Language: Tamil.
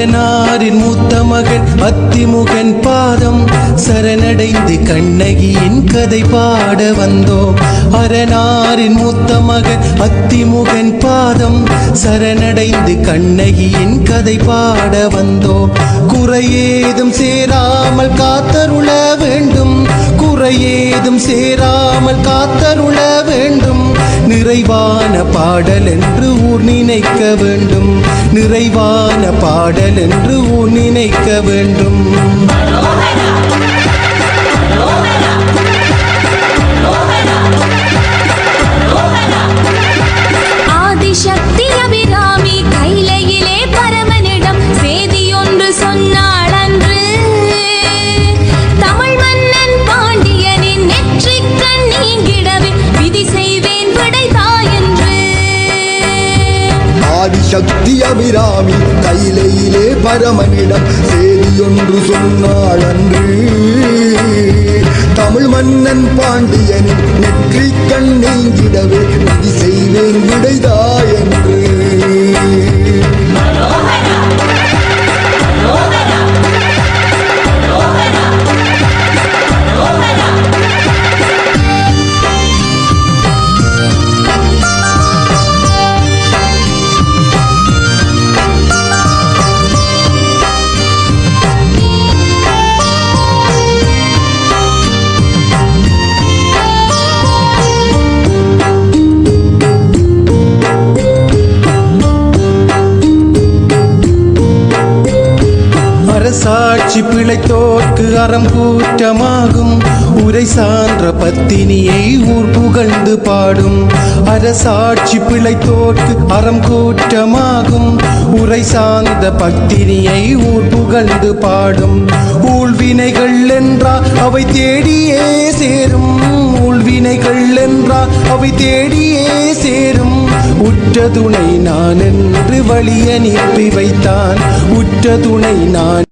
அரணாரின் மூத்த மகன் அத்திமுகன் பாதம் சரணடைந்து கண்ணகியின் கதை பாட வந்தோம். அரணாரின் மூத்த மகன் அத்திமுகன் பாதம் சரணடைந்து கண்ணகியின் கதை பாட வந்தோம். குறையேதும் சேராமல் காத்தருளவு வேண்டும் குறையேதும் சேராமல் காத்தருள வேண்டும். நிறைவான பாடல் என்று ஊர் நினைக்க வேண்டும். நிறைவான பாடல் என்று ஊர் நினைக்க வேண்டும். அதிசக்தி அபிராமி கைலையிலே பரமனிடம் செய்தியொன்று சொன்னாள் அன்று. தமிழ் மன்னன் பாண்டியனின் நெற்றி கண் நீங்கிடவே நதி செய்வேன் விடைதா என்று ஆட்சி பிழைத்தோர்க்கு அறம் கூற்றமாகும். உரை சான்ற பத்தினியை ஊர் புகழ்ந்து பாடும். அரசாட்சி பிழைத்தோர்க்கு அறம் கூற்றமாகும். உரை சார்ந்த பத்தினியை ஊர் புகழ்ந்து பாடும். ஊழ்வினைகள் என்றால் அவை தேடியே சேரும். ஊழ்வினைகள் என்றால் அவை தேடியே சேரும். உற்ற துணை நான் என்று வழி அனுப்பி வைத்தான். உற்ற துணை நான்